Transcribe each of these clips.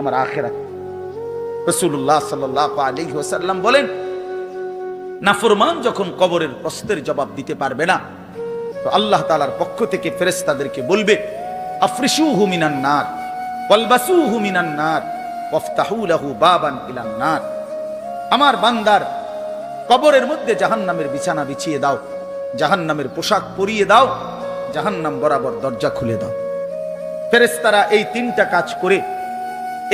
আমার আখেরাত। রসুল্লাহ সাল্লাহ আলী ওসাল্লাম বলেন, নাফরমান যখন কবরের প্রশ্নের জবাব দিতে পারবে না, তো আল্লাহ তালার পক্ষ থেকে ফেরেস্তাদেরকে বলবে আফ্রিসু হুমিনান নার ওয়ালবাসু হুমিনান নার, ওয়াফতাহু লাহু বাবান ইলান নার। আমার বান্দার কবরের মধ্যে জাহান্নামের বিছানা বিছিয়ে দাও, জাহান্নামের পোশাক পরিয়ে দাও, জাহান্নাম বরাবর দরজা খুলে দাও। ফেরেস্তারা এই তিনটা কাজ করে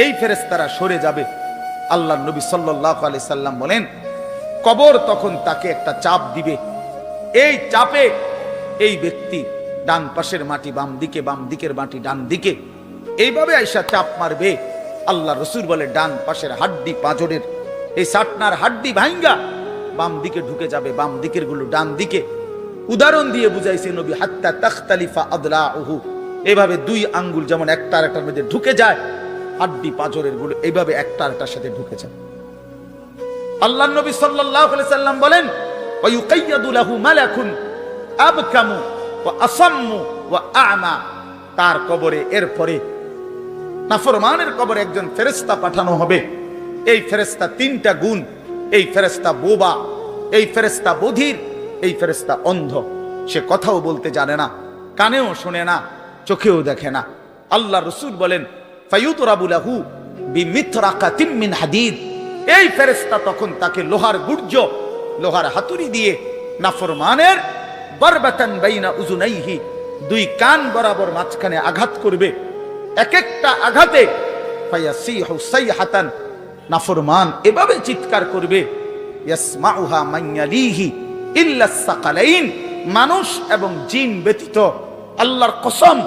এই ফেরেস্তারা সরে যাবে। আল্লাহ নবী সাল্লাহ আলি সাল্লাম বলেন, কবর তখন তাকে একটা চাপ দিবে। এই চাপে এই ব্যক্তি ডান পাশের মাটি, বাম দিকে, বাম দিকের মাটি, ডান দিকে, এইভাবে আইসা চাপ মারবে। আল্লাহ রসুল বলে, ডান পাশের হাড্ডি পাঁজরের, এই সাটনার হাড্ডি ভাঙ্গা বাম দিকে ঢুকে যাবে, বাম দিকেরগুলো ডান দিকে। উদাহরণ দিয়ে বুঝাইছে নবী, হাত্তা তখতালিফা আদলা উহু এভাবে দুই আঙ্গুল যেমন একটা একটার মধ্যে ঢুকে যায় হাড্ডি পাঁজরেরগুলো এইভাবে একটা একটার সাথে ঢুকে যায়। আল্লাহ নবী সাল্লাম বলেন আবকামু আসাম্মু আ'মা। তার কবরে এরপরে নাফরমানের কবরে একজন ফেরেশতা পাঠানো হবে। এই ফেরেশতা তিনটা গুণ, এই ফেরেশতা বোবা, এই ফেরেশতা বধির, এই ফেরেশতা অন্ধ। সে কথাও বলতে জানে না, কানেও শোনে না, চোখেও দেখে না। আল্লাহ রসুল বলেন এই ফেরেশতা তখন তাকে লোহার গুর্জ লোহার হাতুড়ি দিয়ে নাফরমানের উজুনাইহি দুই কান বরাবর মাঝখানে আঘাত করবে। এক একটা আঘাতে নাফরমান এভাবে চিৎকার করবে মানুষ এবং জিন ব্যতীত আল্লাহর কসম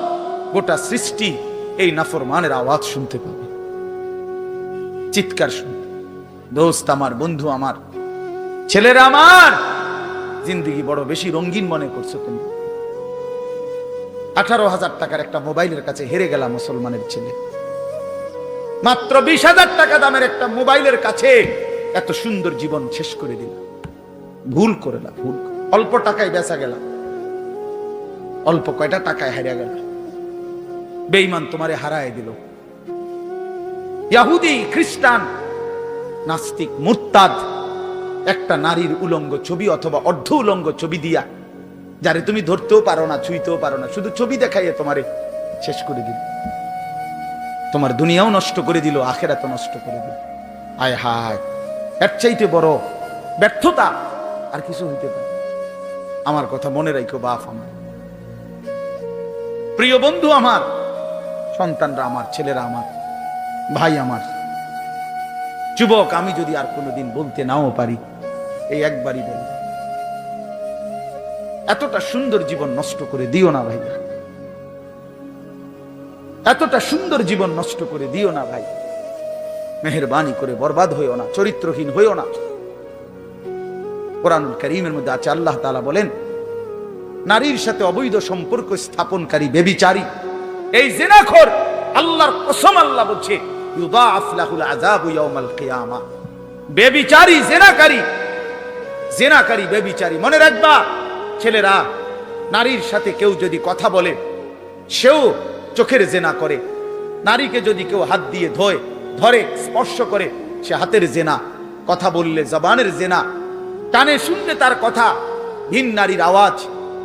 গোটা সৃষ্টি এই নাফরমানের আওয়াজ শুনতে পাবে। চিৎকার শুনতে দোস্ত আমার, বন্ধু আমার, ছেলেরা আমার, জিন্দগি বড় বেশি রঙিন মনে করছ তুমি। আঠারো হাজার টাকার একটা মোবাইলের কাছে হেরে গেলাম মুসলমানের ছেলে। মাত্র বিশ হাজার টাকা দামের একটা মোবাইলের কাছে এত সুন্দর জীবন শেষ করে দিল। ভুল করে না, ভুল অল্প টাকায় বেচা গেলাম অল্প কয়টা টাকায় হারিয়ে গেল। বেইমান তোমারে হারায় দিল। ইয়াহুদি, খ্রিস্টান, নাস্তিক, মুরতাদ, একটা নারীর উলঙ্গ ছবি অথবা অর্ধ উলঙ্গ ছবি দিয়া, যারে তুমি ধরতেও পারো না, ছুঁইতেও পারো না, শুধু ছবি দেখাইয়ে তোমারে শেষ করে দিল। তোমার দুনিয়াও নষ্ট করে দিল, আখেরাতও নষ্ট করে দিল। আয় হায়, এর চাইতে বড় ব্যর্থতা আর কিছু হইতে পারে আমার কথা মনে রাখো বাপ আমার। প্রিয় বন্ধু আমার সন্তানরা আমার, ছেলেরা আমার, ভাই আমার। যুবক, আমি যদি আর কোনোদিন বলতে নাও পারি, এই একবারই বলি। এতটা সুন্দর জীবন নষ্ট করে দিও না ভাই। এতটা সুন্দর জীবন নষ্ট করে দিও না ভাই। মেহরবানি করে বরবাদ হইও না, চরিত্রহীন হইও না। কোরআনুল করিমের মধ্যে আছে, আল্লাহ তাআলা বলেন, নারীর সাথে অবৈধ সম্পর্ক স্থাপনকারী বেবিচারী এই জেনাখোর আল্লাহর কসম আল্লাহ বলছে, ইউদাআফ লাহুল আযাবু ইয়াউমাল কিয়ামা। বেবিচারী, জেনাকারী জেনাকারী, বেবিচারী, মনে রাখবা, ছেলেরা, নারীর সাথে কেউ যদি কথা বলে, সেও চোখের জেনা করে। নারীকে যদি কেউ হাত দিয়ে ধোয়, ধরে, স্পর্শ করে, সে হাতের জেনা। কথা বললে জবানের জেনা। কানে শুনলে তার কথা, ভিন নারীর আওয়াজ,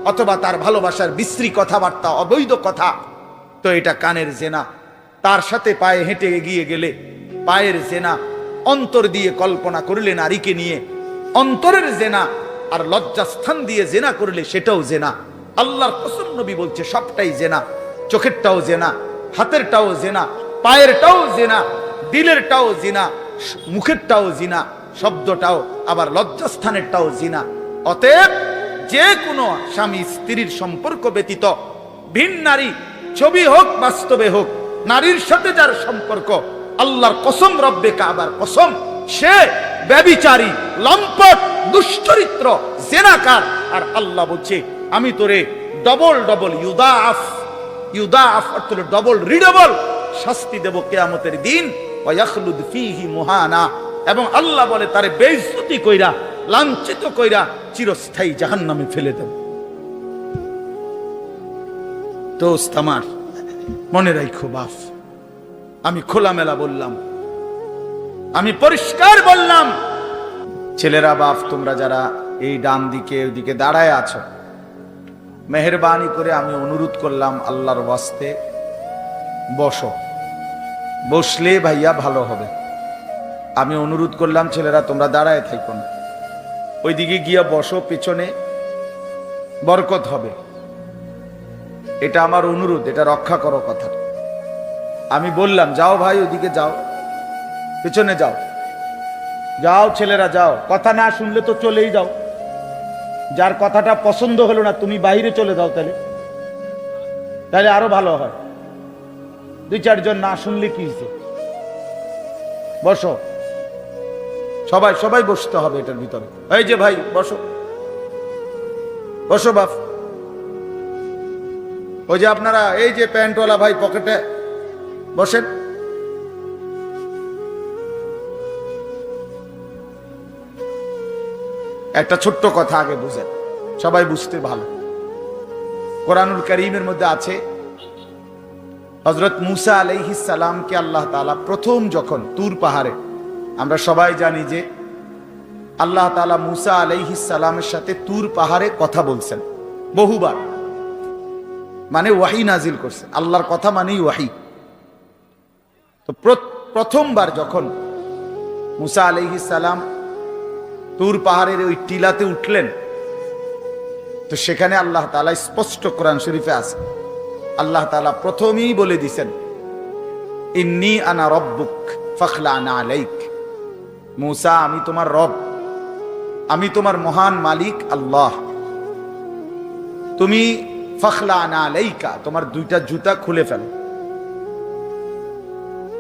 অথবা তার ভালোবাসার বিশ্রী কথাবার্তা, অবৈধ কথা। তো এটা কানের জেনা। তার সাথে পায়ে হেঁটে এগিয়ে গেলে পায়ের জেনা অন্তর দিয়ে কল্পনা করলে নারীকে নিয়ে। অন্তরের জেনা আর লজ্জাস্থান দিয়ে জেনা করলে সেটাও জেনা। আল্লাহর কসম নবী বলছে, সবটাই জেনা। চোখেরটাও জেনা, হাতেরটাও জেনা, পায়েরটাও জেনা, দিলেরটাও জিনা, মুখেরটাও জিনা, শব্দটাও, আবার লজ্জাস্থানেরটাও জিনা। অতএব যে কোনো স্বামী স্ত্রীর সম্পর্ক ব্যতীত ভিন নারী ছবি হোক, বাস্তবে হোক, নারীর সাথে যার সম্পর্ক, আল্লাহর কসম, রব্বে কাবার কসম, সে ব্যবিচারী, লম্পট, দুশ্চরিত্র, জেনাকার। আর আল্লাহ বলছে, আমি তোরে ডবল ডবল ইউদা আফ ইউদা আফ অর্থ ডবল রিডবল শাস্তি দেব কেয়ামতের দিন। ওয়াখলুদ ফিহি মুহানা। এবং আল্লাহ বলে, তারে বেইজ্জতি কইরা, লাঞ্ছিত কইরা চিরস্থায়ী জাহান্নামে ফেলে দেব। দোস্ত আমার, মনে রাখো বাপ, আমি খোলামেলা বললাম, আমি পরিষ্কার বললাম, ছেলেরা বাপ, তোমরা যারা এই ডান দিকে ওইদিকে দাঁড়ায় আছো, মেহরবানি করে আমি অনুরোধ করলাম আল্লাহর ওয়াস্তে, বসো, বসলে ভাইয়া ভালো হবে। আমি অনুরোধ করলাম, ছেলেরা, তোমরা দাঁড়ায় থাকো না। ওইদিকে গিয়া বসো, পেছনে বরকত হবে। এটা আমার অনুরোধ, এটা রক্ষা করো কথা। আমি বললাম, যাও ভাই, ওদিকে যাও। পেছনে যাও। যাও ছেলেরা, যাও। কথা না শুনলে তো চলেই যাও। যার কথাটা পছন্দ হলো না, তুমি বাইরে চলে যাও তাহলে। তাহলে আরও ভালো হয়। দুই চারজন না শুনলে কি বসো। সবাই সবাই বসতে হবে এটার ভিতরে। এই যে ভাই, বসো। বসো বাপ। ওই যে আপনারা, এই যে প্যান্টওয়ালা ভাই পকেটে, বসেন। একটা ছোট্ট কথা আগে বুঝেন, সবাই বুঝতে ভালো। কোরআনুল করিমের মধ্যে আছে হজরত মুসা আলাইহিস সালামকে আল্লাহ তাআলা প্রথম যখন তুর পাহাড়ে, আমরা সবাই জানি যে আল্লাহ তাআলা মুসা সালামের সাথে তুর পাহাড়ে কথা বলছেন, বহুবার। মানে ওয়াহি নাজিল করছে। আল্লাহর কথা মানেই ওয়াহি। তো প্র- প্রথমবার যখন মুসা আলাইহিস সালাম তুর পাহাড়ের ওই টিলাতে উঠলেন, তো সেখানে আল্লাহ তাআলা স্পষ্ট কোরআন শরীফে আছে। আল্লাহ তাআলা প্রথমেই বলে দিছেন, ইন্নি আনা রব্বুক ফখলা আনা আলাইক। মুসা, আমি তোমার রব। আমি তোমার মহান মালিক আল্লাহ। তুমি ফখলা তোমার দুইটা জুতা খুলে ফেলো।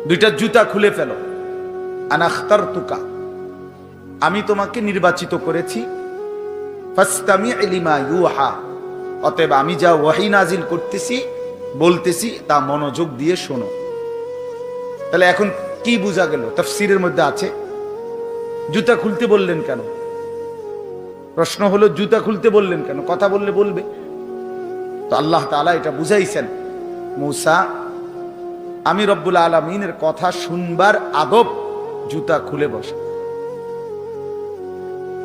দুইটা জুতা খুলে ফেলো। আনাখতার তুকা আমি তোমাকে নির্বাচিত করেছি। অতএব আমি যা ওয়াহি নাজিল করতেছি, বলতেছি, তা মনোযোগ দিয়ে শোনো। তাহলে এখন কি বোঝা গেল? তফসিরের মধ্যে আছে। জুতা খুলতে বললেন কেন? প্রশ্ন হলো, জুতা খুলতে বললেন কেন? কথা বললে বলবে। তো আল্লাহ তাআলা এটা বুঝাইছেন। মূসা, আমি রব্বুল আলমিনের কথা শুনবার আদব জুতা খুলে বসে।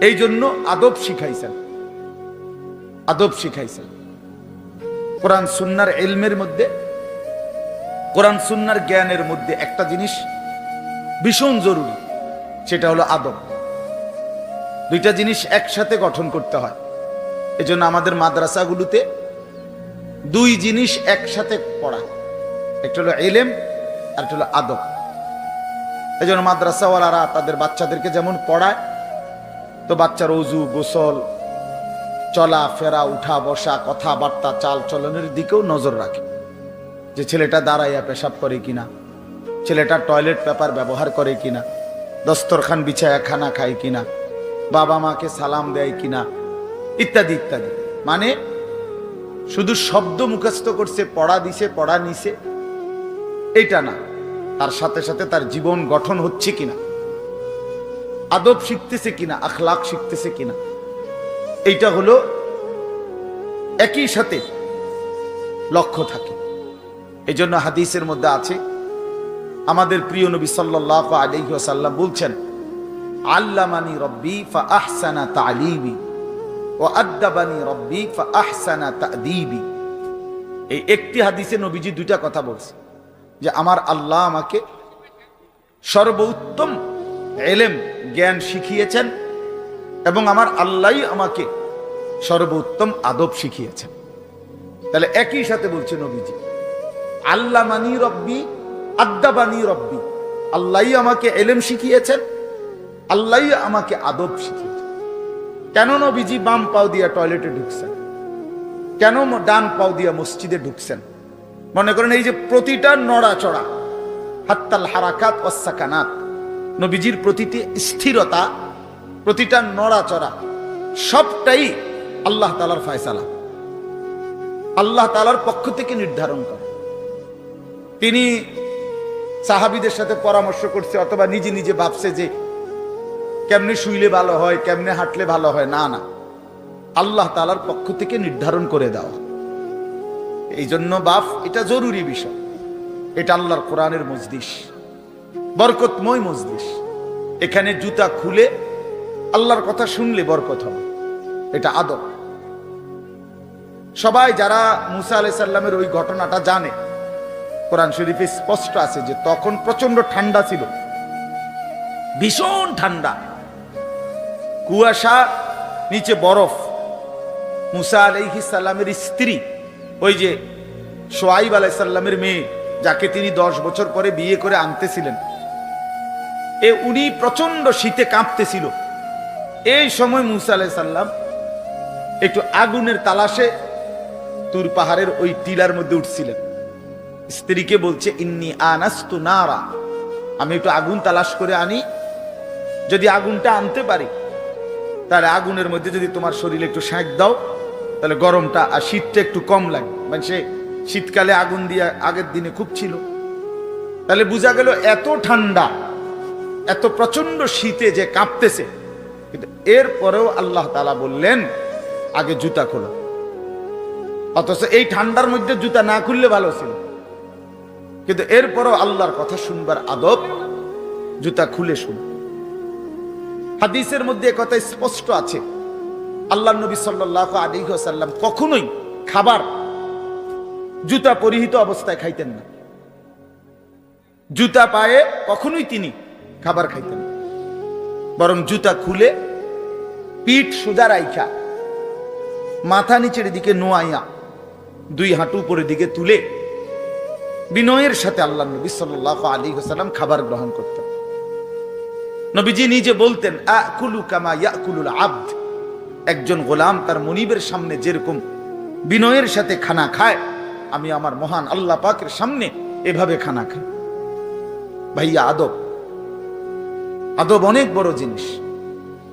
এই জন্য আদব শিখাইছেন। আদব শিখাইছেন। কোরআন সুন্নার এলমের মধ্যে, কোরআন সুন্নার জ্ঞানের মধ্যে একটা জিনিস ভীষণ জরুরি, সেটা হলো আদব। দুইটা জিনিস একসাথে গঠন করতে হয়। এজন্য আমাদের মাদ্রাসাগুলোতে দুই জিনিস একসাথে পড়া। একটা হলো এলেম আর একটা হলো আদব। এই জন্য মাদ্রাসাওয়ালারা তাদের বাচ্চাদেরকে যেমন পড়ায়, তো বাচ্চার অজু, গোসল, চলা, ফেরা, উঠা, বসা, কথাবার্তা, চাল চলনের দিকেও নজর রাখে। যে ছেলেটা দাঁড়াইয়া পেশাব করে কিনা, ছেলেটা টয়লেট পেপার ব্যবহার করে কিনা, দস্তরখান বিছায়া খানা খায় কিনা বাবা মাকে সালাম দেয় কিনা, ইত্যাদি ইত্যাদি। মানে শুধু শব্দ মুখস্থ করছে, পড়া দিছে, পড়া নিছে। এটা না, তার সাথে সাথে তার জীবন গঠন হচ্ছে কিনা? আদব শিখতেছে কিনা আখলাক শিখতেছে কিনা? এইটা হলো একই সাথে লক্ষ্য থাকে। এই জন্য হাদিসের মধ্যে আছে, আমাদের প্রিয় নবী সাল্লাহ আলহি সাল্লাম বলছেন, আল্লামানি রব্বি ফা আহসানা তালিবি ও আদাবানি এই একটি হাদিসে নবীজি দুইটা কথা বলছে, যে আমার আল্লাহ আমাকে সর্বোত্তম এলেম, জ্ঞান শিখিয়েছেন এবং আমার আল্লাহ আমাকে সর্বোত্তম আদব শিখিয়েছেন। তাহলে একই সাথে বলছে নবীজি আল্লাহ মানি রব্বি, আদ্দাবানি রব্বি আল্লাহ আমাকে এলেম শিখিয়েছেন আল্লাহ আমাকে আদব শিখিয়েছেন। কেন নবীজি বাম পাও দিয়া টয়লেটে ঢুকছেন। কেন ডান পাও দিয়া মসজিদে ঢুকছেন? মনে করেন এই যে প্রতিটা নড়াচড়া, হাত্তাল হারাকাত ওয়াসাকানাত নবীজির প্রতিটি স্থিরতা, প্রতিটা নড়াচড়া, সবটাই আল্লাহ তালার ফয়সালা। আল্লাহ তালার পক্ষ থেকে নির্ধারণ করে। তিনি সাহাবিদের সাথে পরামর্শ করছে অথবা নিজে নিজে ভাবছে যে কেমনে শুইলে ভালো হয়, কেমনে হাঁটলে ভালো হয়, না না। আল্লাহ তালার পক্ষ থেকে নির্ধারণ করে দেওয়া। এই জন্য বাফ এটা জরুরি বিষয়। এটা আল্লাহর কোরআনের মজলিস। বরকতময় মজলিস। এখানে জুতা খুলে আল্লাহর কথা শুনলে বরকত হবে। এটা আদব। সবাই যারা মুসা আলাই সাল্লামের ওই ঘটনাটা জানে, কোরআন শরীফে স্পষ্ট আছে যে তখন প্রচণ্ড ঠান্ডা ছিল। ভীষণ ঠান্ডা। কুয়াশা, নিচে বরফ। মুসা আলাইহি সাল্লামের স্ত্রী, ওই যে সোয়াইব আলাই সাল্লামের মেয়ে, যাকে তিনি দশ বছর পরে বিয়ে করে আনতেছিলেন। এ উনি প্রচণ্ড শীতে কাঁপতেছিল। এই সময় মুসা আলাই সাল্লাম একটু আগুনের তালাশে তুর পাহাড়ের ওই টিলার মধ্যে উঠছিলেন। স্ত্রীকে বলছে, ইন্নি আনাস্তু নারা, আমি একটু আগুন তালাশ করে আনি। যদি আগুনটা আনতে পারি তাহলে আগুনের মধ্যে যদি তোমার শরীরে একটু শাঁক দাও, তাহলে গরমটা আর শীতটা একটু কম লাগে মানে সে শীতকালে আগুন দিয়ে আগের দিনে খুব ছিল। তাহলে বোঝা গেল এত ঠান্ডা, এত প্রচণ্ড শীতে যে কাঁপতেছে। কিন্তু এরপরেও আল্লাহ তালা বললেন, আগে জুতা খোলো। অথচ এই ঠান্ডার মধ্যে জুতা না খুললে ভালো ছিল। কিন্তু এরপরও আল্লাহর কথা শুনবার আদব, জুতা খুলে শুন। হাদিসের মধ্যে কথা স্পষ্ট আছে। আল্লাহ নবী সাল্লাহ সাল্লাম কখনোই খাবার জুতা পরিহিত অবস্থায় খাইতেন না। জুতা পায়ে কখনোই তিনি খাবার খাইতেন না। বরং জুতা খুলে পিঠ সোজা রাইখা, মাথা নিচের দিকে নোয়াইয়া, দুই হাঁটু উপরের দিকে তুলে বিনয়ের সাথে আল্লাহ নবী সাল্লাহ আলী হাসাল্লাম খাবার গ্রহণ করতেন। নবীজি নিজে বলতেন কামা আব্দ। একজন গোলাম তার মনিবের সামনে যেরকম বিনয়ের সাথে খানা খায়, আমি আমার মহান আল্লাহ পাকের সামনে এভাবে খানা খাই। ভাইয়া, আদব। আদব অনেক বড় জিনিস।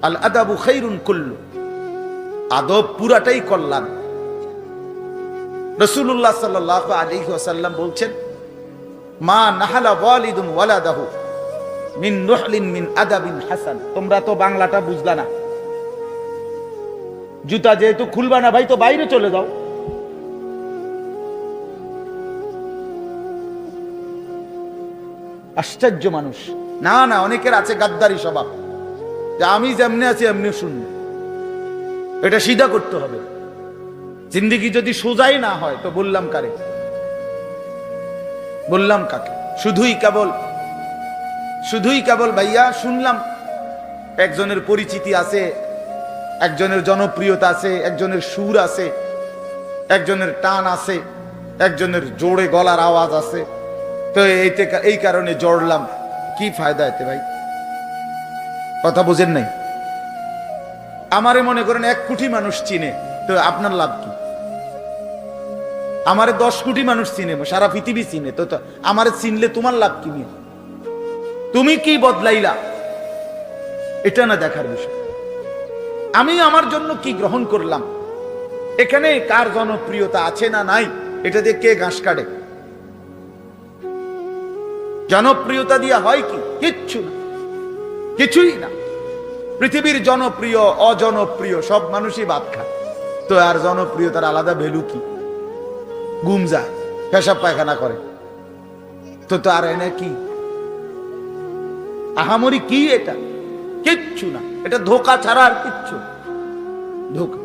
আল আদাবু খাইরুন কুল্লু। আদব পুরাটাই কল্যাণ। রসুল্লাহ সাল্লাহ আলী ওয়াসাল্লাম বলছেন, মা নাহালা ওয়ালিদুন ওয়ালাদাহু। মিন নুহলিন মিন আদাবিন হাসান। তোমরা তো বাংলাটা বুঝলা না। জুতা যেহেতু খুলবা না ভাই, তো বাইরে চলে যাও। আশ্চর্য মানুষ। না না, অনেকের আছে গাদ্দারি স্বভাব। যে আমি যেমনি আছি এমনি শুনব এটা সিধা করতে হবে। জিন্দিগি যদি সোজাই না হয়, তো বললাম কারে? বললাম কাকে? শুধুই কেবল শুধুই কেবল ভাইয়া, শুনলাম একজনের পরিচিতি আছে, একজনের জনপ্রিয়তা আছে, একজনের সুর আছে, একজনের টান আছে, একজনের জোরে গলার আওয়াজ আছে। তো এইতে এই কারণে জড়লাম। কি ফায়দা এতে ভাই? কথা বোঝেন নাই? আমারে মনে করেন এক কোটি মানুষ চিনে, তো আপনার লাভ কি? আমারে দশ কোটি মানুষ চিনে, সারা পৃথিবী চিনে, তো আমারে চিনলে তোমার লাভ কি নিয়ে তুমি কি বদলাইলা? এটা না দেখার বিষয়। আমি আমার জন্য কি গ্রহণ করলাম? এখানে কার জনপ্রিয়তা আছে না নাই? এটা দিয়ে কে ঘাস কাটে? জনপ্রিয়তা দিয়ে হয় কি? কিচ্ছু না। কিছুই না। পৃথিবীর জনপ্রিয়, অজনপ্রিয়, সব মানুষই ভাত খায়। তো আর জনপ্রিয়তার আলাদা ভ্যালু কি? গুম যায় পেশাব পায়খানা করে। তো তো আর এনে কি? আহামরি কি এটা? কিচ্ছু না। এটা ধোকা ছাড়া আর কিচ্ছু। ধোকা।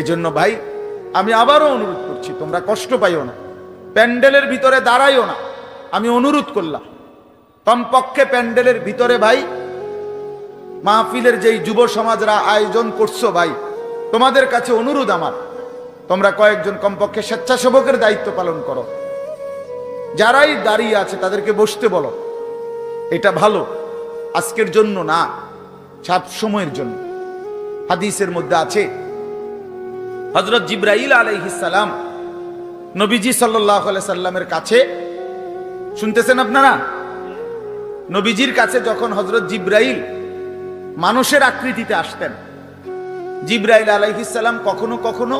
এই জন্য ভাই, আমি আবারও অনুরোধ করছি, তোমরা কষ্ট পাইও না। প্যান্ডেলের ভিতরে দাঁড়াইও না। আমি অনুরোধ করলাম। কমপক্ষে প্যান্ডেলের ভিতরে ভাই, মাহফিলের যেই যুব সমাজরা আয়োজন করছ ভাই, তোমাদের কাছে অনুরোধ আমার। তোমরা কয়েকজন কমপক্ষে স্বেচ্ছাসেবকের দায়িত্ব পালন করো। যারাই দাঁড়িয়ে আছে তাদেরকে বসতে বলো। এটা ভালো। আজকের জন্য না সব সময়ের জন্য। হাদিসের মধ্যে আছে হজরত জিব্রাইল আলাইহিসালাম নবীজি সাল্লাহ সাল্লামের কাছে, শুনতেছেন আপনারা? নবীজির কাছে যখন হজরত জিব্রাইল মানুষের আকৃতিতে আসতেন, জিব্রাইল আলাইহিসাল্লাম কখনো কখনো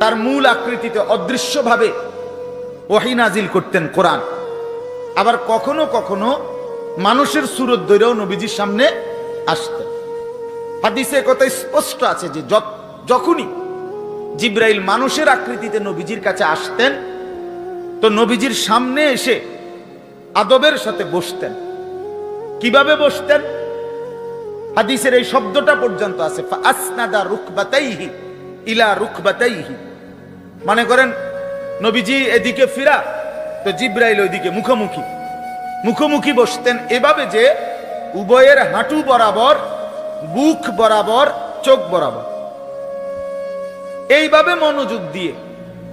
তার মূল আকৃতিতে অদৃশ্যভাবে ওহি নাজিল করতেন কোরআন। আবার কখনো কখনো মানুষের সুরত ধরেও নবীজির সামনে আসতেন হাদিসে কথা স্পষ্ট আছে যে যখনই জিব্রাইল মানুষের আকৃতিতে নবীজির কাছে আসতেন, তো নবীজির সামনে এসে আদবের সাথে বসতেন। কীভাবে বসতেন? হাদিসের এই শব্দটা পর্যন্ত আছে আসনাদা রুকবাতাইহি ইলা রুকবাতাইহি। মানে করেন, নবীজি এদিকে ফিরা তো জিব্রাইল ওইদিকে মুখোমুখি। মুখোমুখি বসতেন এভাবে যে উভয়ের হাঁটু বরাবর, বুক বরাবর, চোখ বরাবর। এইভাবে মনোযোগ দিয়ে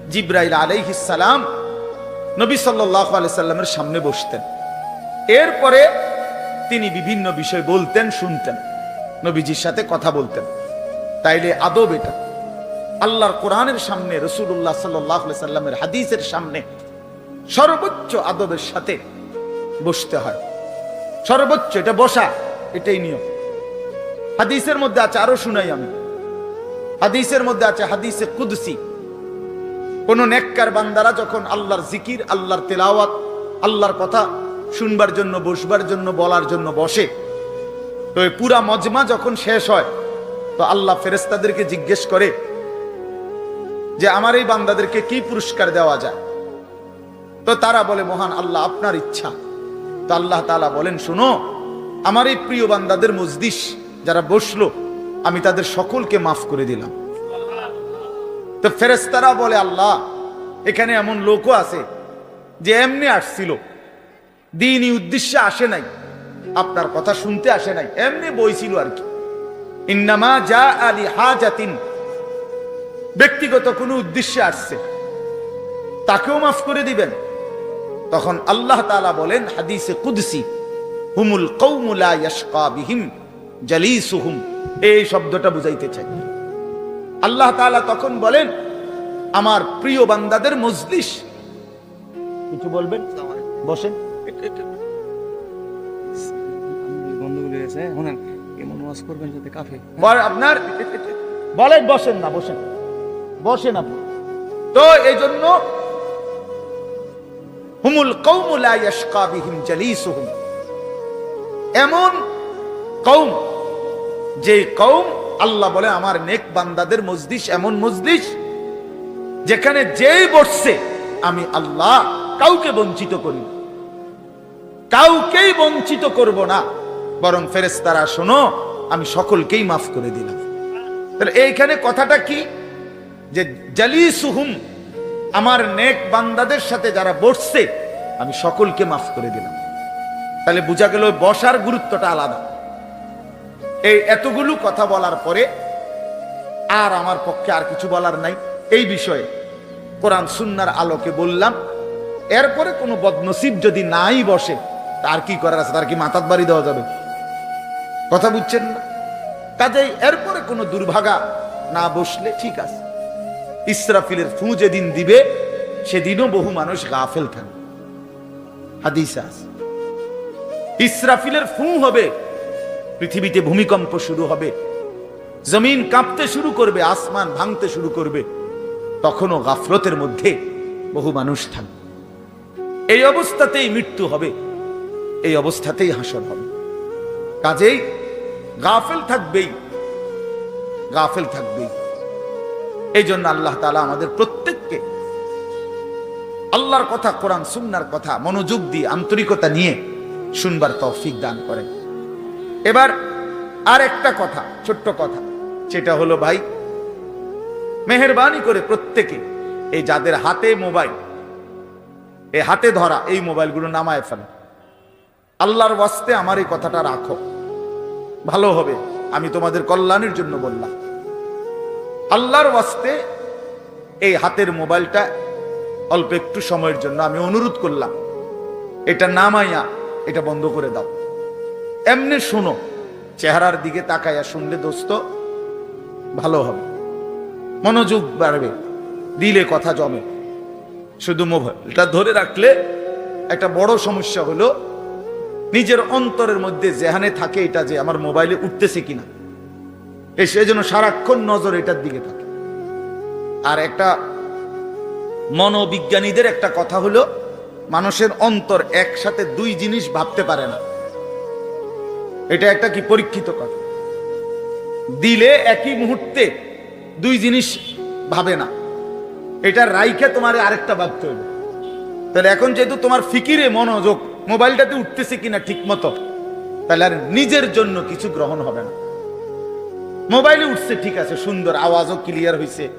জিব্রাইল আলাইহিসালাম নবী সাল্লাহ সামনে বসতেন। এরপরে তিনি বিভিন্ন বিষয় বলতেন, শুনতেন। নবীজির সাথে কথা বলতেন। তাইলে আদব এটা। আল্লাহর কোরআনের সামনে রসুল্লাহ সাল্লাহ সাল্লামের হাদিসের সামনে সর্বোচ্চ আদবের সাথে বসতে হয়। সর্বোচ্চ এটা বসা, এটাই নিয়ম। হাদিসের মধ্যে আছে, আরও শুনাই আমি। হাদিসের মধ্যে আছে, হাদিসে কুদসি। কোন নেককার বান্দারা যখন আল্লাহর জিকির, আল্লাহর তেলাওয়াত, আল্লাহর কথা শুনবার জন্য, বসবার জন্য, বলার জন্য বসে, তো পুরা মজমা যখন শেষ হয়, তো আল্লাহ ফেরেস্তাদেরকে জিজ্ঞেস করে যে, আমার এই বান্দাদেরকে কি পুরস্কার দেওয়া যায়? তো তারা বলে, মহান আল্লাহ, আপনার ইচ্ছা। তো আল্লাহ তালা বলেন, শুনো, আমার এই প্রিয় বান্দাদের মজদিস যারা বসল, আমি তাদের সকলকে মাফ করে দিলাম। তো ফেরেস্তারা বলে, আল্লাহ, এখানে এমন লোকও আছে যে এমনি আসছিল, দিনই উদ্দেশ্যে আসে নাই, আপনার কথা শুনতে আসে নাই, এমনি বইছিল আর কি। ইন্নামা যা আলী হা জাতিন ব্যক্তিগত কোনো উদ্দেশ্যে আসছে, তাকেও মাফ করে দিবেন। তখন আল্লাহ তালা বলেন, হাদিসে কুদসি, হুমুল কৌমুলা ইয়াশকা বিহিম, জালিসুহুম। এই শব্দটা বুঝাইতে চাই। আল্লাহ তাআলা তখন বলেন, আমার প্রিয় বান্দাদের মজলিস। কিছু বলবেন? বসেন। বলেন, বসেন না, বসেন। বসেন আপনি। তো এই জন্য হুমুল কৌমুলা ইয়াশকা বিহিম জালিসুহুম। এমন কৌম যে কৌম আল্লাহ বলে, আমার নেক বান্দাদের মজলিস এমন মজলিস, যেখানে যেই বসছে, আমি আল্লাহ কাউকে বঞ্চিত করি কাউকেই বঞ্চিত করব না। বরং ফেরেস্তারা শোনো, আমি সকলকেই মাফ করে দিলাম। তাহলে এইখানে কথাটা কি? যে জালিসুহুম আমার নেক বান্দাদের সাথে যারা বসছে, আমি সকলকে মাফ করে দিলাম। তাহলে বোঝা গেল বসার গুরুত্বটা আলাদা। এই এতগুলো কথা বলার পরে আর আমার পক্ষে আর কিছু বলার নাই। এই বিষয়ে কোরআন সুন্নার আলোকে বললাম, এরপরে কোনো বদনসিব যদি নাই বসে, তার কি করার আছে? তার কি মাথাত বাড়ি দেওয়া যাবে? কথা বুঝছেন না? কাজেই এরপরে কোনো দুর্ভাগা না বসলে ঠিক আছে। ইসরাফিলের ফু যেদিন দিবে, সেদিনও বহু মানুষ গাফেল থাকবে। হাদিসে ইসরাফিলের ফু হবে, পৃথিবীতে ভূমিকম্প শুরু হবে, জমিন কাঁপতে শুরু করবে, আসমান ভাঙতে শুরু করবে, তখনও গাফলতের মধ্যে বহু মানুষ থাকবে। এই অবস্থাতেই মৃত্যু হবে, এই অবস্থাতেই হাসর হবে। কাজেই গাফেল থাকবেই গাফেল থাকবেই। এই জন্য আল্লাহ তালা আমাদের প্রত্যেককে আল্লাহর কথা, কোরআন, সুন্নার কথা, মনোযোগ দিয়ে, আন্তরিকতা নিয়ে শুনবার তৌফিক দান করেন। এবার আর একটা কথা, ছোট্ট কথা, সেটা হলো ভাই, মেহরবানি করে প্রত্যেকে এই যাদের হাতে মোবাইল, এই হাতে ধরা, এই মোবাইলগুলো নামায় ফেলে। আল্লাহর ওয়াস্তে আমার এই কথাটা রাখো। ভালো হবে, আমি তোমাদের কল্যাণের জন্য বললাম। আল্লাহর ওয়াস্তে এই হাতের মোবাইলটা অল্প একটু সময়ের জন্য আমি অনুরোধ করলাম। এটা নামাইয়া এটা বন্ধ করে দাও। এমনি শোনো, চেহারার দিকে তাকাইয়া শুনলে দোস্ত, ভালো হবে। মনোযোগ বাড়বে, দিলে কথা জমে। শুধু মোবাইলটা ধরে রাখলে একটা বড় সমস্যা হলো, নিজের অন্তরের মধ্যে যেহানে থাকে এটা যে আমার মোবাইলে উঠতেছে কিনা। এই সেজন্য সারাক্ষণ নজর এটার দিকে থাকে। আর একটা মনোবিজ্ঞানীদের একটা কথা হলো, মানুষের অন্তর একসাথে দুই জিনিস ভাবতে পারে না। এটা একটা কি পরীক্ষিত কথা? দিলে একই মুহূর্তে দুই জিনিস ভাবে না। এটা রাইখে তোমার আরেকটা ভাবতে হবে। তাহলে এখন যেহেতু তোমার ফিকিরে মনোযোগ, মোবাইলটাতে উঠতেছে কিনা ঠিক মতো তাহলে আর নিজের জন্য কিছু গ্রহণ হবে না। মোবাইলে উঠছে, ঠিক আছে, সুন্দর, আওয়াজও ক্লিয়ার হয়েছে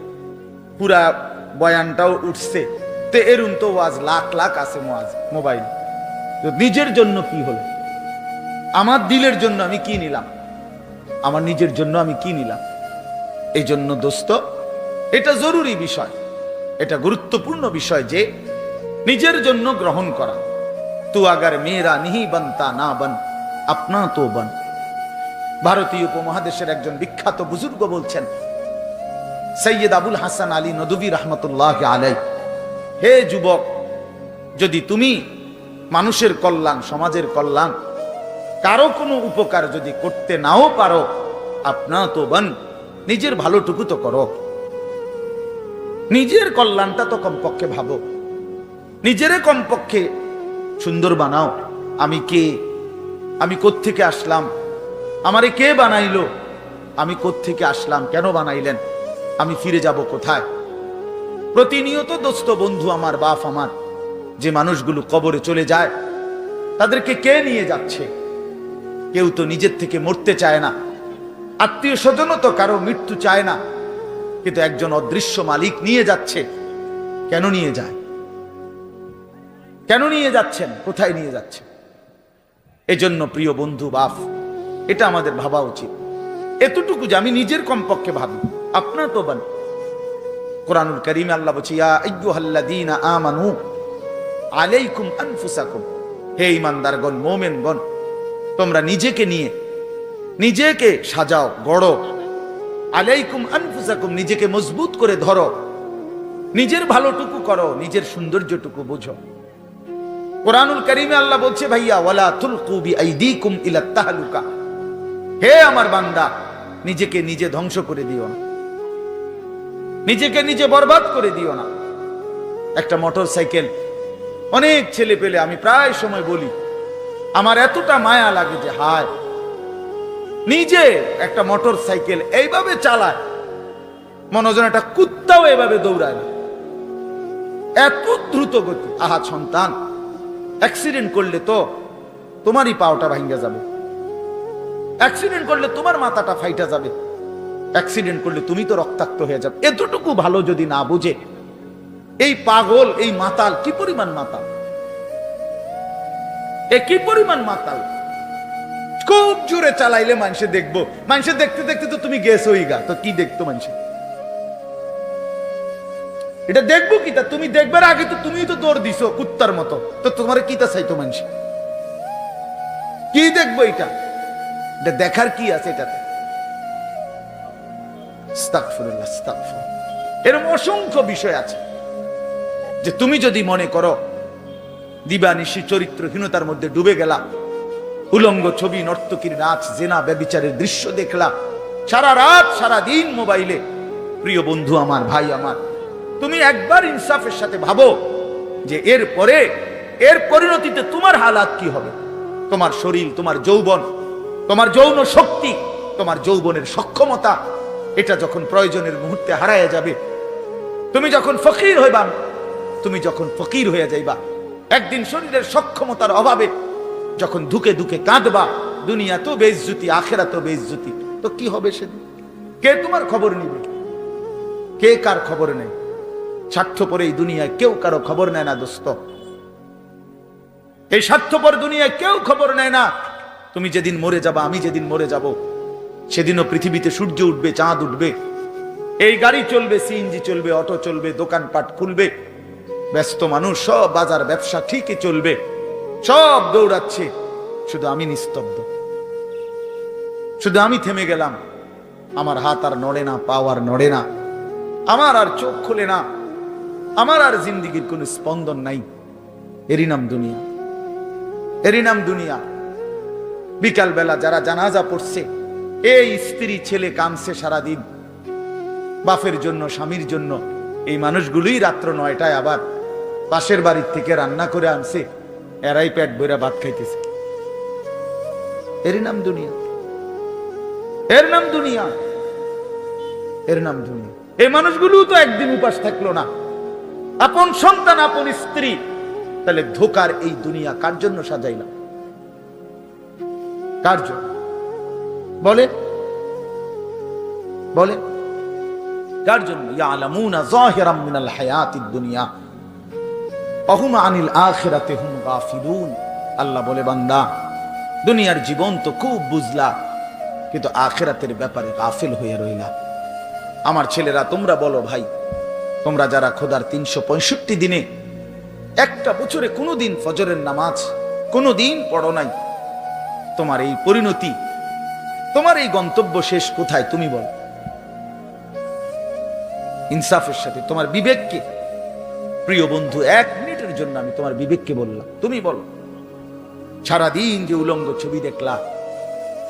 পুরা বয়ানটাও উঠছে। তো এরুন তো ওয়াজ, লাখ লাখ আছে মোয়াজ, মোবাইল। নিজের জন্য কি হলো? আমার দিলের জন্য আমি কি নিলাম? আমার নিজের জন্য আমি কি নিলাম? এই জন্য দোস্ত, এটা জরুরি বিষয়। এটা গুরুত্বপূর্ণ বিষয় যে, নিজের জন্য গ্রহণ করা। তু আগার মেয়েরা নিহি বানতা না বান, আপনা তো বান। ভারতীয় উপমহাদেশের একজন বিখ্যাত বুজুর্গ বলছেন, সৈয়দ আবুল হাসান আলী নদবী রহমতুল্লাহ আলাই হে যুবক, যদি তুমি মানুষের কল্যাণ, সমাজের কল্যাণ, কারও কোনো উপকার যদি করতে নাও পারো, আপনা তো বান নিজের ভালোটুকু তো করো। নিজের কল্যাণটা তো কমপক্ষে ভাবো। নিজেরে কমপক্ষে সুন্দর বানাও। আমি কে? আমি কোত্থেকে আসলাম? আমারে কে বানাইলো? আমি কোত্থেকে আসলাম? কেন বানাইলেন? আমি ফিরে যাব কোথায়? প্রতিনিয়ত দোস্ত বন্ধু আমার, বাপ আমার, যে মানুষগুলো কবরে চলে যায়, তাদেরকে কে নিয়ে যাচ্ছে? কেউ তো নিজের থেকে মরতে চায় না। আত্মীয় স্বজনও তো কারও মৃত্যু চায় না। কিন্তু একজন অদৃশ্য মালিক নিয়ে যাচ্ছে। কেন নিয়ে যায়? কেন নিয়ে যাচ্ছেন? কোথায় নিয়ে যাচ্ছেন? এজন্য প্রিয় বন্ধু, বাপ এটা আমাদের ভাবা উচিত। এতটুকু যে আমি নিজের কমপক্ষে ভাবি আপনার তো বান। কোরআনুল করিম আল্লাহ বলছি আমানু, আলাইকুম আনফুসাকুম। হে ঈমানদারগণ, মুমিনগণ, তোমরা নিজেকে নিয়ে, নিজেকে সাজাও, গড়ো। আলাইকুম আনফুসাকুম, নিজেকে মজবুত করে ধরো। নিজের ভালোটুকু করো, নিজের সৌন্দর্যটুকু বুঝো। কোরআনুল করিমে আল্লাহ বলছে, ভাইয়া, ওয়ালা তুলকু বিআইদিকুম ইলা তাহলুকা। হে আমার বান্দা, নিজেকে নিজে ধ্বংস করে দিও না। নিজেকে নিজে বরবাদ করে দিও না। একটা মোটর সাইকেল অনেক ছেলে পেলে আমি প্রায় সময় বলি, আমার এতটা মায়া লাগে যে হায়, নিজে একটা মোটর সাইকেল এইভাবে চালায় মনোজন একটা কুত্তাও এভাবে দৌড়ায় না। এত দ্রুত গতি। আহা সন্তান অ্যাক্সিডেন্ট করলে তো তোমারই পাওটা ভাঙ্গা যাবে। অ্যাক্সিডেন্ট করলে তোমার মাথাটা ফাইটা যাবে। অ্যাক্সিডেন্ট করলে তুমি তো রক্তাক্ত হয়ে যাবে। এতটুকু ভালো যদি না বুঝে, এই পাগল, এই মাতাল, কি পরিমাণ মাতাল? এ কি পরিমাণ মাতাল? খুব জোরে চালাইলে মানুষে দেখব। মানুষে দেখতে দেখতে তো তুমি গেছ ওই গা। তো কি দেখতো মানুষে? এটা দেখব কি তা? তুমি দেখবার আগে তো তুমি তো দৌড় দিছো কুত্তার মতো। তো তোমার কি তা চাইতো মানুষ? কি দেখব এটা? এটা দেখার কি আছে এটাতে। এরকম অসংখ্য বিষয় আছে যে তুমি যদি মনে করো দিবানিশি চরিত্রহীনতার মধ্যে ডুবে গেলা উলঙ্গ ছবি, নর্তকীর নাচ, জেনা, ব্যবিচারের দৃশ্য দেখলা সারা রাত, সারা দিন মোবাইলে, প্রিয় বন্ধু আমার, ভাই আমার, তুমি একবার ইনসাফের সাথে ভাবো যে এর পরে এর পরিণতিতে তোমার হালাত কি হবে তোমার শরীর, তোমার যৌবন তোমার যৌন শক্তি, তোমার যৌবনের সক্ষমতা, এটা যখন প্রয়োজনের মুহূর্তে হারায় যাবে, তুমি যখন ফকির হইবা, তুমি যখন ফকির হয়ে যাইবা, একদিন শরীরের সক্ষমতার অভাবে যখন ধুকে ধুকে কাঁদবা, দুনিয়া তো বেইজ্জুতি, আখেরা তো বেইজ্জুতি, তো কি হবে সেদিন? কে তোমার খবর নিবে? কে কার খবর নেই স্বার্থপর এই দুনিয়ায় কেউ কারও খবর নেয় না, দোস্ত। এই স্বার্থপর দুনিয়ায় কেউ খবর নেয় না। তুমি যেদিন মরে যাবা, আমি যেদিন মরে যাব, সেদিনও পৃথিবীতে সূর্য উঠবে, চাঁদ উঠবে। এই গাড়ি চলবে, সিএনজি চলবে, অটো চলবে, দোকানপাট খুলবে। ব্যস্ত মানুষ, সব বাজার ব্যবসা ঠিকই চলবে। সব দৌড়াচ্ছে। শুধু আমি নিস্তব্ধ। শুধু আমি থেমে গেলাম। আমার হাত আর নড়ে না, পাও আর নড়ে না। আমার আর চোখ খোলে না। আমার আর জিন্দিগির কোনো স্পন্দন নাই। এরই নাম দুনিয়া। এরই নাম দুনিয়া। বিকাল বেলা যারা জানাজা পড়ছে, এই স্ত্রী ছেলে কানছে সারাদিন। বাপের জন্য, স্বামীর জন্য। এই মানুষগুলোই রাত্র নয়টায় আবার পাশের বাড়ির থেকে রান্না করে আনছে, এরাই পেট বইরা ভাত খাইতেছে। এরই নাম দুনিয়া। এর নাম দুনিয়া। এর নাম দুনিয়া। এই মানুষগুলো তো একদিন উপাস থাকল না। আপন সন্তান, আপন স্ত্রী। তাহলে ধোকার এই দুনিয়া কার জন্য সাজাইলাম? কার জন্য? বলে বলে, কার জন্য? ইয়ালামুনা যাহিরাম মিনাল হায়াতিদ দুনিয়া। অহুম আনিল আখিরাতে হুম গাফিলুন। আল্লাহ বলে, বান্দা, দুনিয়ার জীবন তো খুব বুঝলা, কিন্তু আখিরাতের ব্যাপারে গাফিল হয়ে রইলা। আমার ছেলেরা, তোমরা বলো ভাই, তোমরা যারা খোদার তিনশো পঁয়ষট্টি দিনে, একটা বছরে কোনো দিন ফজরের নামাজ কোনো দিন পড়ো নাই তোমার এই পরিণতি, তোমার এই গন্তব্য শেষ কোথায় তুমি বল। ইনসাফের সাথে তোমার বিবেককে, প্রিয় বন্ধু, এক মিনিটের জন্য আমি তোমার বিবেককে বললাম, তুমি বলো। সারাদিন যে উলঙ্গ ছবি দেখলা,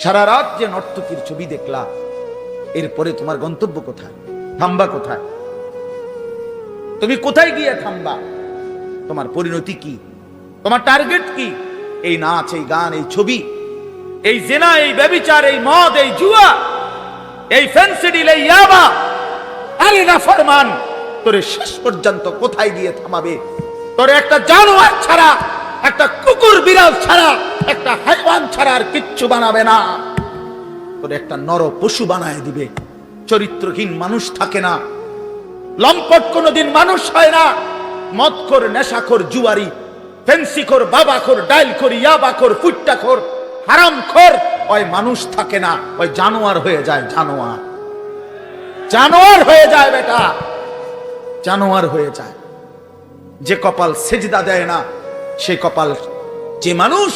সারা রাত যে নর্তকীর ছবি দেখলা, এরপরে তোমার গন্তব্য কোথায়, থাম্বা কোথায়? তুমি কোথায় গিয়ে থামবা? তোমার পরিণতি কি? তোমার টার্গেট কি? এই নাচ, এই গান, এই ছবি এই জেনা, এই ব্যবিচার, এই মদ, এই জুয়া, এই ফেন্সিডিল এই ইয়াবা, আরে না ফরমান, তোরে শেষ পর্যন্ত কোথায় গিয়ে থামাবে? তোরে একটা জানোয়ার ছাড়া, একটা কুকুর বিড়াল ছাড়া, একটা হাইওয়ান ছাড়া আর কিচ্ছু বানাবে না। তোরে একটা নর পশু বানায় দিবে। চরিত্রহীন মানুষ থাকে না। লম্পট কোনোদিন মানুষ হয় না। মদখোর, নেশাখোর, জুয়ারি, ফেন্সিখোর, বাবাখোর, ডাইলখোর, ইয়াবাখোর, ফুট্টাখোর হারামখোর ওই মানুষ থাকে না, ওই জানোয়ার হয়ে যায় জানোয়ার। জানোয়ার হয়ে যায় বেটা, জানোয়ার হয়ে যায়। যে কপাল সেজদা দেয় না, সে কপাল যে মানুষ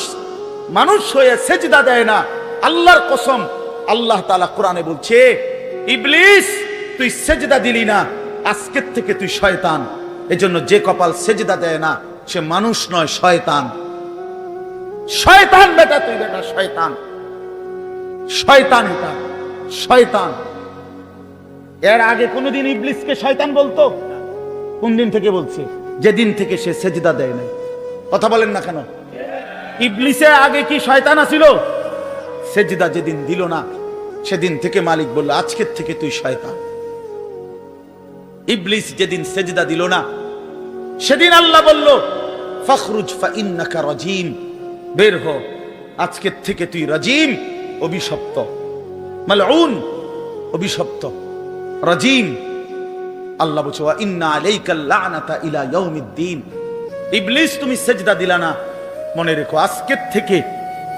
মানুষ হয়ে সেজদা দেয় না, আল্লাহর কসম, আল্লাহ তাআলা কোরআনে বলছে, ইবলিস, তুই সেজদা দিলি না, আজকের থেকে তুই শয়তান। এজন্য যে কপাল সেজদা দেয় না, সে মানুষ নয়, শয়তান। শয়তান বেটা তুই বেটা, শয়তান। শয়তান এটা, শয়তান। এর আগে কোনোদিন ইবলিসকে শয়তান বলতো? কোন দিন থেকে বলছে? যেদিন থেকে সে সেজদা দেয় নাই। কথা বলেন না কেন? ইবলিসের আগে কি শয়তান আছিল? সেজদা যেদিন দিল না, সেদিন থেকে মালিক বলল, আজকের থেকে তুই শয়তান। ইবলিস যেদিন সেজদা দিল না, সেদিন আল্লাহ বলল, ফখরুজ ফা ইন্নাকা রাজিম। বের হ। আজকের থেকে তুই রাজিম, অভিশপ্ত। মালউন, অভিশপ্ত। রাজিম। আল্লাহ বলছে ইন্না আলাইকাল ইলা ইয়াউমিদ্দিন। ইবলিস, তুমি সেজদা দিলা না। মনে রেখো, আজকের থেকে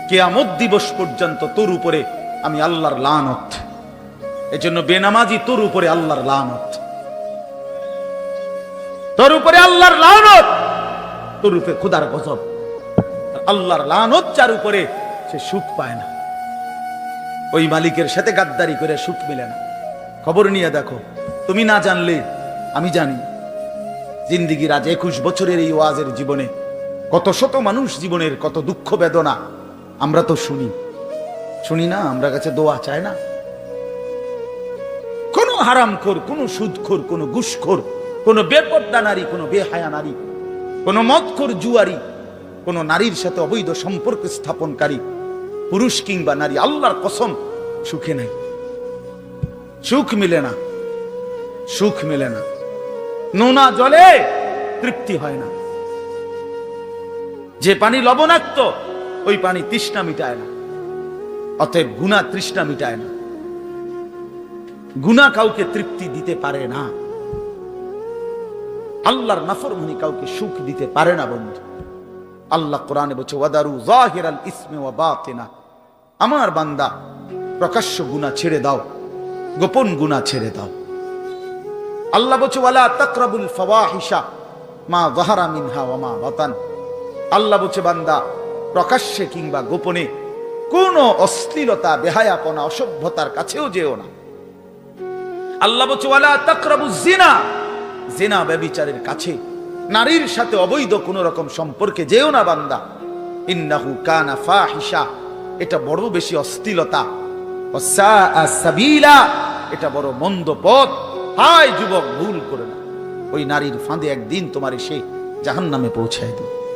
কিয়ামত দিবস পর্যন্ত তোর উপরে আমি আল্লাহর লানত। এজন্য বেনামাজি তোর উপরে আল্লাহর লানত। তোর উপরে আল্লাহর লানত। তোর উপরে খুদার গজব। আল্লাহর লানত যার উপরে সে সুখ পায় না। ওই মালিকের সাথে গাদ্দারি করে সুখ মিলে না। খবর নিয়ে দেখো, তুমি না জানলে আমি জানি। জিন্দিগির আজ একুশ বছরের এই ওয়াজের জীবনে কত শত মানুষ জীবনের কত দুঃখ বেদনা, আমরা তো শুনি। শুনি না, আমরা কাছে দোয়া চায় না। কোনো হারামখোর, কোনো সুদখোর, কোনো ঘুষখোর, কোনো বেপর্দা নারী, কোনো বেহায়া নারী, কোনো মদখোর জুয়ারি কোনো নারীর সাথে অবৈধ সম্পর্ক স্থাপনকারী, পুরুষ কিংবা নারী, আল্লাহর কসম, সুখে নাই। সুখ মিলে না। সুখ মিলে না। নোনা জলে তৃপ্তি হয় না। যে পানি লবণাক্ত, ওই পানি তৃষ্ণা মিটায় না। অতএব গুণা তৃষ্ণা মিটায় না। গুণা কাউকে তৃপ্তি দিতে পারে না। আল্লাহর নাফরমানি কাউকে সুখ দিতে পারে না, বন্ধু। আল্লাহ কোরআনে বলছে, ওয়াদারু জাহিরাল ইসমে ওয়া বাতিনা। আমার বান্দা, প্রকাশ্য গুনাহ ছেড়ে দাও, গোপন গুনাহ ছেড়ে দাও। আল্লাহ বলছে, ওয়ালা তাকরাবুল ফাওয়াহিশা মা যাহারা মিনহা ওয়া মা বাতান। আল্লাহ বলছে, বান্দা, প্রকাশ্যে কিংবা গোপনে কোন অশ্লীলতা, বেহায়াপনা, অসভ্যতার কাছেও যেও না। আল্লাহ বলছে, ওয়ালা তাকরাবু জিনা। জিনা ব্যভিচারের কাছে নারীর সাথে অবৈধ কোন রকম সম্পর্কে যেও না বান্দা। ইন্নাহু কানা ফাহিশা। এটা বড় বেশি অস্থিলতা সাবিলা। এটা বড় মন্দ পথ। হায় যুবক, ভুল করে না ওই নারীর ফাঁদে একদিন তোমার এসে জাহান্নামে পৌঁছায় দিবে